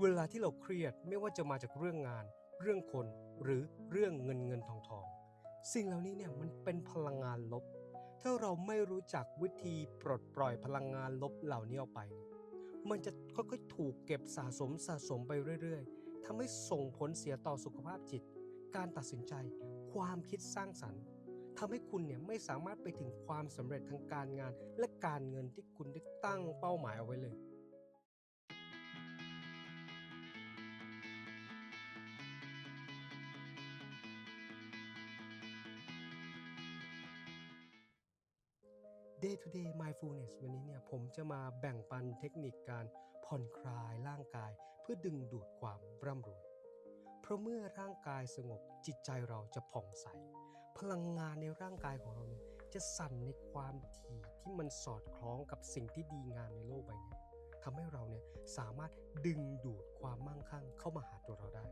เวลาที่เราเครียดไม่ว่าจะมาจากเรื่องงาน เรื่องคนหรือเรื่องเงินเงินทองทองสิ่งเหล่านี้เนี่ยมันเป็นพลังงานลบ ถ้าเราไม่รู้จักวิธีปลดปล่อยพลังงานลบเหล่านี้ออกไป มันจะค่อยๆถูกเก็บสะสมสะสมไปเรื่อยๆทำให้ส่งผลเสียต่อสุขภาพจิต การตัดสินใจ ความคิดสร้างสรรค์ทำให้คุณเนี่ยไม่สามารถไปถึงความสำเร็จทางการงาน และการเงินที่คุณได้ตั้งเป้าหมายเอาไว้เลย Day to Day Mindfulness วันนี้เนี่ยผมจะมาแบ่งปันเทคนิคการผ่อนคลายร่างกาย เพื่อดึงดูดความร่ำรวย เพราะเมื่อร่างกายสงบจิตใจเราจะผ่องใส พลังงานในร่างกายของเราเนี่ยจะสั่นในความถี่ที่มันสอดคล้องกับสิ่งที่ดีงามในโลกใบนี้ทำให้เราเนี่ยสามารถดึงดูดความมั่งคั่งเข้ามาหาตัวเราได้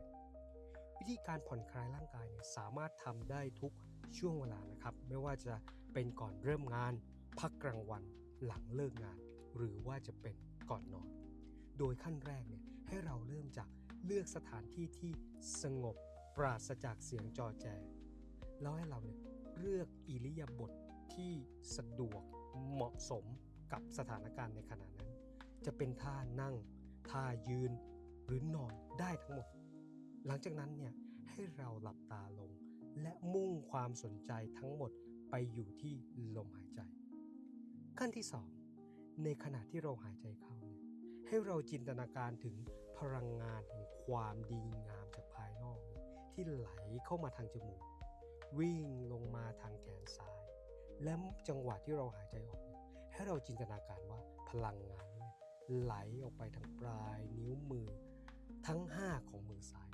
วิธีการผ่อนคลายร่างกายเนี่ยสามารถทำได้ทุกช่วงเวลานะครับ ไม่ว่าจะเป็นก่อนเริ่มงาน พักกลางวันหลังเลิกงาน หรือว่าจะเป็นก่อนนอน โดยขั้นแรกเนี่ยให้เราเริ่มจากเลือกสถานที่ที่สงบปราศจากเสียงจอแจ แล้วให้เราเนี่ยเลือกอิริยาบถทที่สะดวกเหมาะสมกับสถานการณ์ในขณะนั้น จะเป็นท่านั่ง ท่ายืนหรือนอนได้ทั้งหมด หลังจากนั้นเนี่ยให้เราหลับตาลง และมุ่งความสนใจทั้งหมดไปอยู่ที่ลมหายใจ ขั้นที่ 2 ในขณะที่เราหายใจเข้าเนี่ยให้เราจินตนาการถึงพลังงานแห่งความดีงามจากภายนอก ที่ไหลเข้ามาทางจมูก วิ่งลงมาทางแขนซ้าย และจังหวะที่เราหายใจออกเนี่ยให้เราจินตนาการว่าพลังงานนี่ยไหลออกไปทางปลายนิ้วมือ ทั้ง 5 ของมือซ้าย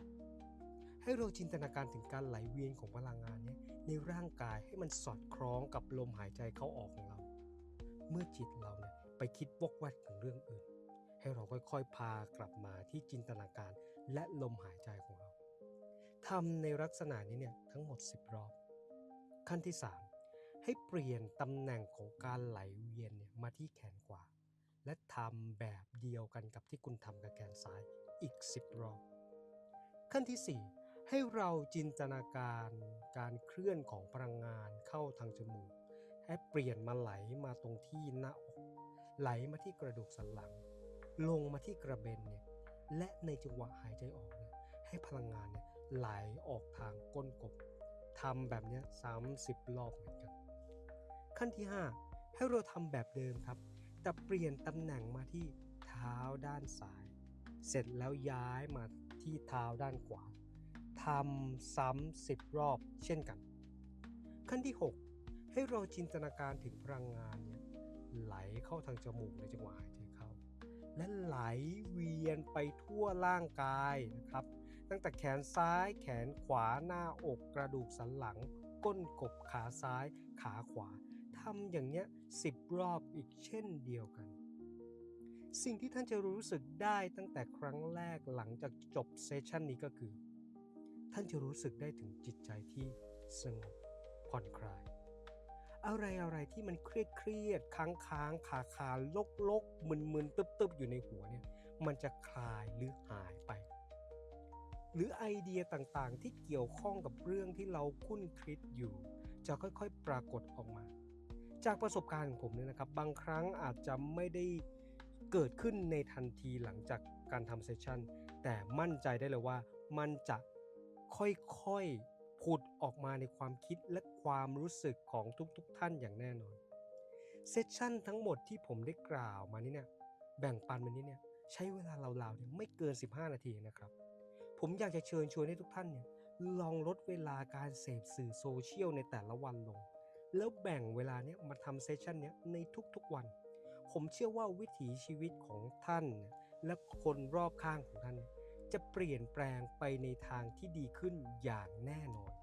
ให้เราจินตนาการถึงการไหลเวียนของพลังงานนี้ในร่างกายให้มันสอดคล้องกับลมหายใจเข้าออกของเรา เมื่อจิตเราเนี่ยไปคิดวกแวกถึงเรื่องอื่น ให้เราค่อยๆ พากลับมาที่จินตนาการและลมหายใจของเราทำในลักษณะนี้เนี่ยทั้งหมด 10 รอบ ขั้นที่ 3 ให้เปลี่ยนตำแหน่งของการไหลเวียนเนี่ยมาที่แขนขวา และทำแบบเดียวกันกับที่คุณทำกับแขนซ้ายอีก 10 รอบ ขั้นที่ 4 ให้เราจินตนาการการเคลื่อนของพลังงานเข้าทางจมูก ให้เปลี่ยนมาไหลมาตรงที่หน้าอก ไหลมาที่กระดูกสันหลัง ลงมาที่กระเบนเนี่ยและในจังหวะหายใจออกเนี่ยให้พลังงานเนี่ยไหลออกทางก้นกบทำแบบนี้30 รอบเหมือนกัน ขั้นที่ 5 ให้เราทำแบบเดิมครับ แต่เปลี่ยนตำแหน่งมาที่เท้าด้านซ้าย เสร็จแล้วย้ายมาที่เท้าด้านขวาทำซ้ำสิบรอบเช่นกัน ขั้นที่ 6 ให้เราจินตนาการถึงพลังงานเนี่ยไหลเข้าทางจมูกในจังหวะหายใจเข้า และไหลเวียนไปทั่วร่างกายนะครับ ตั้งแต่แขนซ้ายแขนขวาหน้าอกกระดูกสันหลัง ก้นกบขาซ้าย ขาขวาทำอย่างเนี้ยสิบรอบอีกเช่นเดียวกัน สิ่งที่ท่านจะรู้สึกได้ตั้งแต่ครั้งแรกหลังจากจบเซสชันนี้ก็คือ ท่านจะรู้สึกได้ถึงจิตใจที่สงบผ่อนคลาย อะไรอะไรที่มันเครียดเครียดค้างค้างคาคาลกลกมึนมึนตึบตึบอยู่ในหัวเนี่ยมันจะคลายหรือหายไป หรือไอเดียต่างๆที่เกี่ยวข้องกับเรื่องที่เราคุ้นคิดอยู่ จะค่อยๆปรากฏออกมา จากประสบการณ์ของผมเนี่ยนะครับ บางครั้งอาจจะไม่ได้เกิดขึ้นในทันทีหลังจากการทำเซสชันแต่มั่นใจได้เลยว่ามันจะค่อยๆ ผุดออกมาในความคิดและความรู้สึกของทุกๆท่านอย่างแน่นอนเซสชั่นทั้งหมดที่ผมได้กล่าวมานี้เนี่ยแบ่งปันมานี้เนี่ยใช้เวลาราวๆเนี่ยไม่เกิน 15 นาทีนะครับ ผมอยากจะเชิญชวนให้ทุกท่านเนี่ยลองลดเวลาการเสพสื่อโซเชียลในแต่ละวันลง แล้วแบ่งเวลาเนี้ยมาทำเซสชันเนี้ยในทุกๆวัน ผมเชื่อว่าวิถีชีวิตของท่าน และคนรอบข้างของท่านน จะเปลี่ยนแปลงไปในทางที่ดีขึ้นอย่างแน่นอน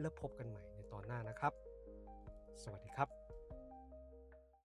แล้วพบกันใหม่ในตอนหน้านะครับ สวัสดีครับ